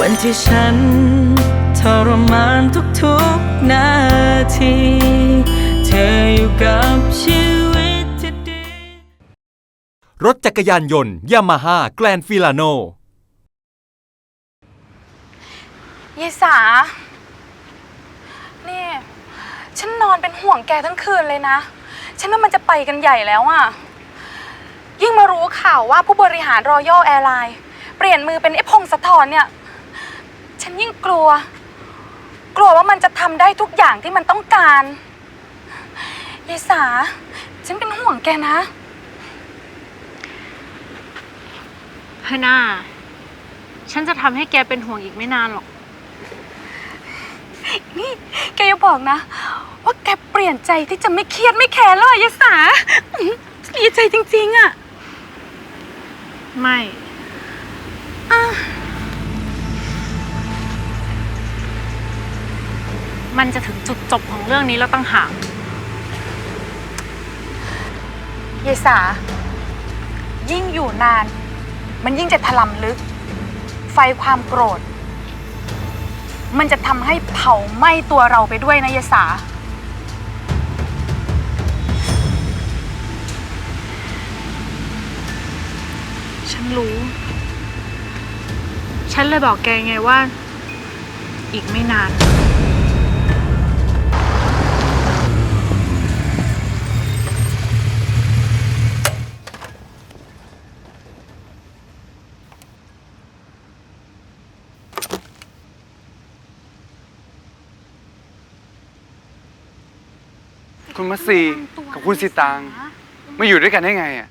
วันที่ฉันทรมานทุกๆนาที เธออยู่กับชีวิตที่ดี รถจักรยานยนต์ยามาฮ่าแกลนฟิลาโนยายสา นี่ ฉันนอนเป็นห่วงแกทั้งคืนเลยนะ ฉันว่ามันจะไปกันใหญ่แล้วอะยิ่งมารู้ข่าวว่าผู้บริหารรอยัลแอร์ไลน์เปลี่ยนมือเป็นไอ้พงศธรเนี่ย ฉันยิ่งกลัว กลัวว่ามันจะทำได้ทุกอย่างที่มันต้องการยายสา ฉันเป็นห่วงแกนะเฮ้ยนาฉันจะทำให้แกเป็นห่วงอีกไม่นานหรอก นี่แกอย่าบอกนะ ว่าแกเปลี่ยนใจที่จะไม่เครียดไม่แค้นแล้วอะยายสาอื้อดีใจจริงๆอะ ไม่ มันจะถึงจุดจบของเรื่องนี้แล้วตั้งหากยายสา ยิ่งอยู่นาน มันยิ่งจะถลำลึก ไฟความโกรธ มันจะทำให้เผาไหม้ตัวเราไปด้วยนะยายสา ฉันรู้ ฉันเลยบอกแกไงว่า อีกไม่นาน คุณมัสซีกับคุณสิตางมาอยู่ด้วยกันได้ไงอะ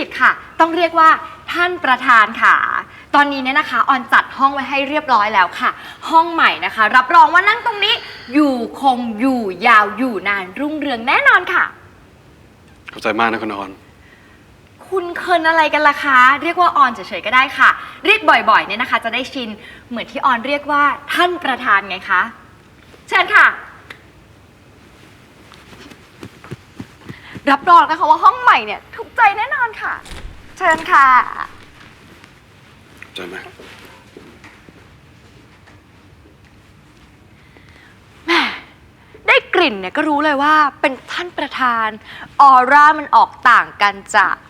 ผิดค่ะ ต้องเรียกว่าท่านประธานค่ะ ตอนนี้เนี่ยนะคะ ออนจัดห้องไว้ให้เรียบร้อยแล้วค่ะ ห้องใหม่นะคะ รับรองว่านั่งตรงนี้ อยู่คงอยู่ยาวอยู่นานรุ่งเรืองแน่นอนค่ะ ขอบใจมากนะคุณออน คุณเคินอะไรกันล่ะคะ เรียกว่าออนเฉยๆก็ได้ค่ะ เรียกบ่อยๆเนี่ยนะคะ จะได้ชิน เหมือนที่ออนเรียกว่าท่านประธานไงคะ เชิญค่ะ รับรองนะคะว่าห้องใหม่เนี่ยถูกใจแน่นอนค่ะ เชิญค่ะขอบใจมากได้กลิ่นเนี่ยก็รู้เลยว่าเป็นท่านประธาน ออร่ามันออกต่างกันจ้ะด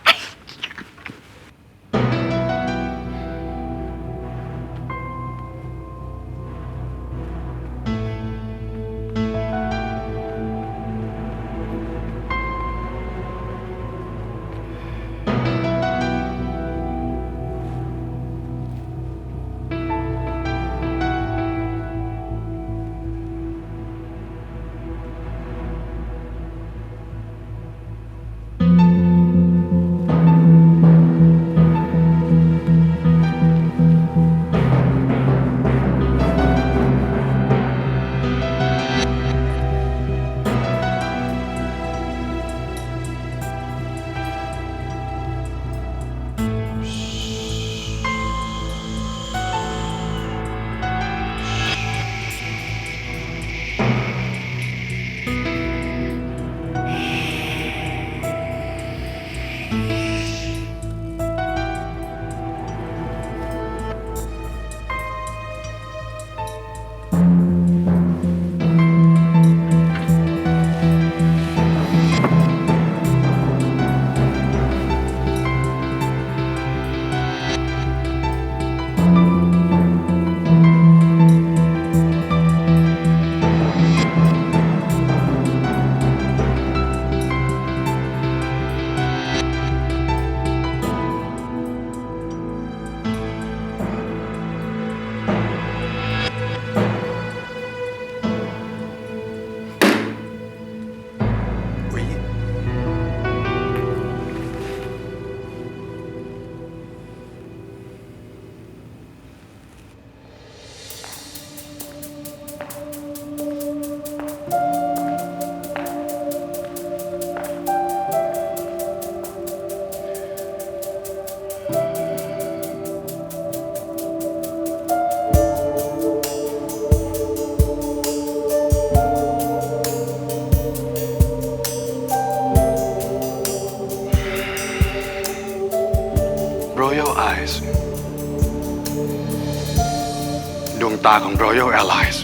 ตาของ Royal Airlines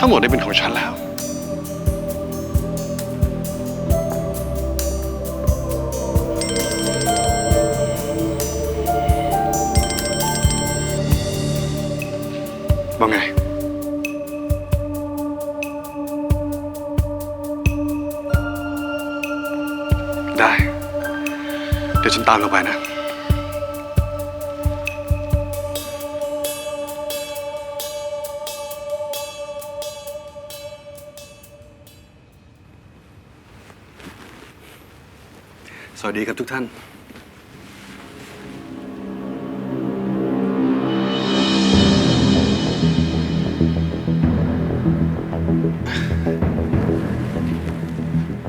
ทั้งหมดได้เป็นของฉันแล้ว ว่าไง ได้ เดี๋ยวฉันตามลงไปนะ สวัสดีครับทุกท่าน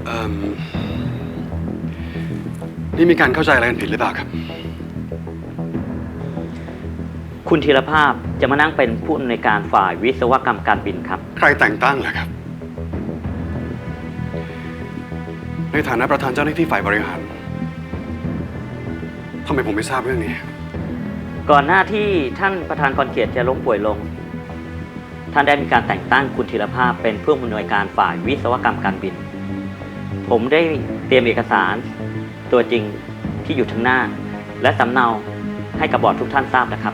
เอ่มนี่มีการเข้าใจอะไรกันผิดหรือเปล่าครับ คุณธีรภาพจะมานั่งเป็นผู้อำนวยการฝ่ายวิศวกรรมการบินครับ ใครแต่งตั้งเหรอครับ ในฐานะประธานเจ้าหน้าที่ฝ่ายบริหาร ทำไมผมไม่ทราบเรื่องนี้ ก่อนหน้าที่ท่านประธานกรเกียรติจะล้มป่วยลง ท่านได้มีการแต่งตั้งคุณธีรภาพเป็นผู้อำนวยการฝ่ายวิศวกรรมการบิน ผมได้เตรียมเอกสารตัวจริงที่อยู่ทั้งหน้า และสำเนาให้กับบอร์ดทุกท่านทราบนะครับ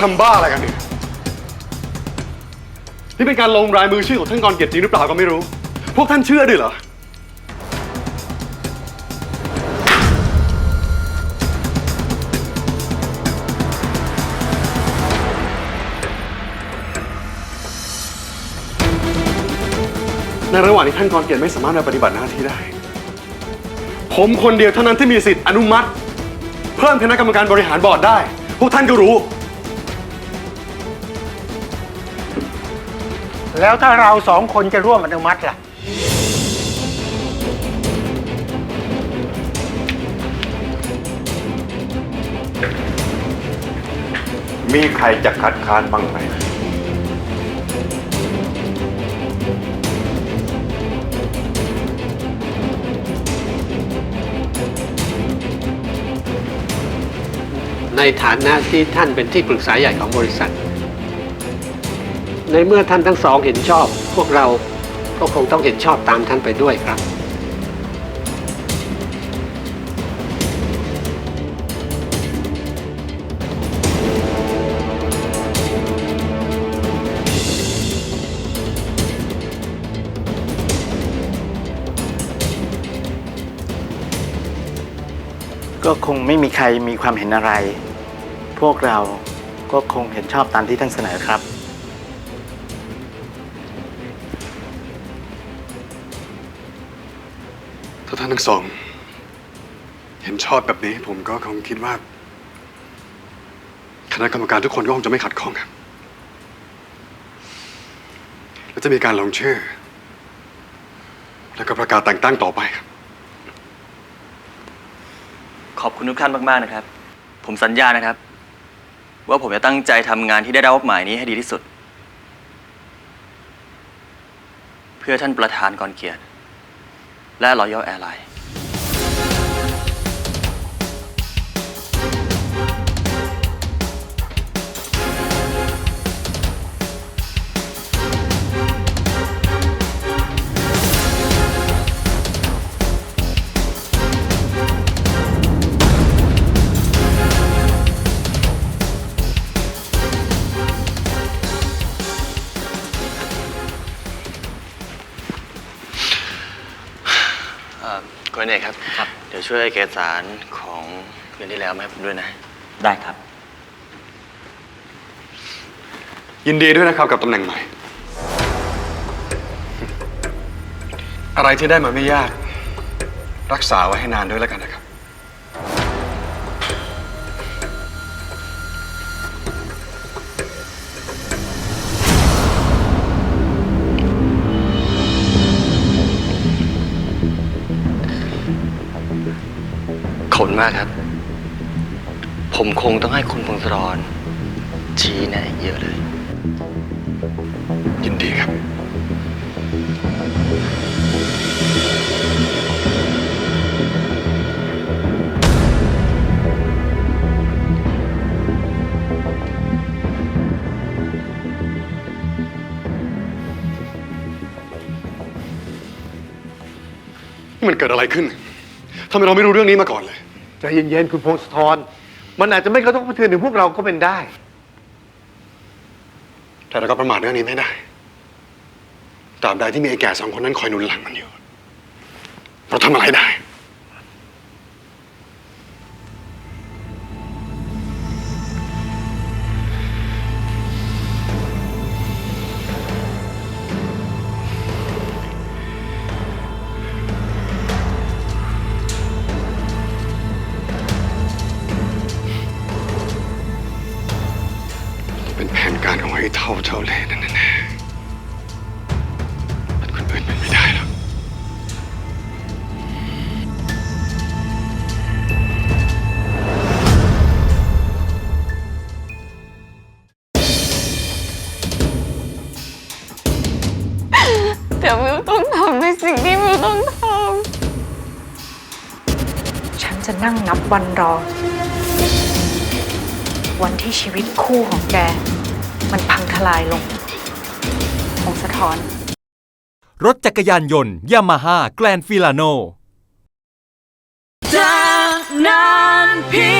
ทำบ้าอะไรกันเนี่ยนี่เป็นการลงรายมือชื่อของท่านกรเกียรติจริงหรือเปล่าก็ไม่รู้ พวกท่านเชื่อด้วยเหรอ ในระหว่างที่ท่านกรเกียรติไม่สามารถมาปฏิบัติหน้าที่ได้ ผมคนเดียวเท่านั้นที่มีสิทธิ์อนุมัติ เพิ่มคณะกรรมการบริหารบอร์ดได้ พวกท่านก็รู้ แล้วถ้าเราสองคนจะร่วมอนุมัติล่ะ มีใครจะคัดค้านบ้างไหม ในฐานะที่ท่านเป็นที่ปรึกษาใหญ่ของบริษัท ในเมื่อท่านทั้งสองเห็นชอบ พวกเราก็คงต้องเห็นชอบตามท่านไปด้วยครับ ก็คงไม่มีใครมีความเห็นอะไร พวกเราก็คงเห็นชอบตามที่ท่านเสนอครับ ทั้งสอง เห็นชอบแบบนี้ ผมก็คงคิดว่า คณะกรรมการทุกคนก็คงจะไม่ขัดข้องครับ และจะมีการลงชื่อ แล้วก็ประกาศแต่งตั้งต่อไปครับ ขอบคุณทุกท่านมาก ๆ นะครับ ผมสัญญานะครับ ว่าผมจะตั้งใจทำงานที่ได้รับมอบหมายนี้ให้ดีที่สุด เพื่อท่านประธานกรเกียรติ และรอ ยัลแอร์ไลน์คุณเอกครับ ครับ เดี๋ยวช่วยเอกสารของเดือนที่แล้วมาให้ผมด้วยนะ ได้ครับ ยินดีด้วยนะครับกับตำแหน่งใหม่ อะไรที่ได้มาไม่ยาก รักษาไว้ให้นานด้วยแล้วกัน มากครับ ผมคงต้องให้คุณพงศธรชี้แนะอีกเยอะเลย ยินดีครับ มันเกิดอะไรขึ้นทำไมเราไม่รู้เรื่องนี้มาก่อนเลย ใจเย็นๆคุณพงศธรมันอาจจะไม่กระทบกระเทือนถึงพวกเราก็เป็นได้ แต่เราก็ประมาทเรื่องนี้ไม่ได้ตราบใดที่มีไอ้แก่สองคนนั้นคอยหนุนหลังมันอยู่ เราทำอะไรได้ นการขอเท่าเจ้าเล่ห์นั่นแน่ๆมันคนอื่นเป็นไม่ได้หรอกแต่มิวต้องทำในสิ่งที่มิวต้องทฉันจะนั่งนับวันรอ วันที่ชีวิตคู่ของแก มันพังทลายลงองสะท้อน รถจักรยานยนต์ยามาฮ่าแกลนฟิลาโนจากนั้นพี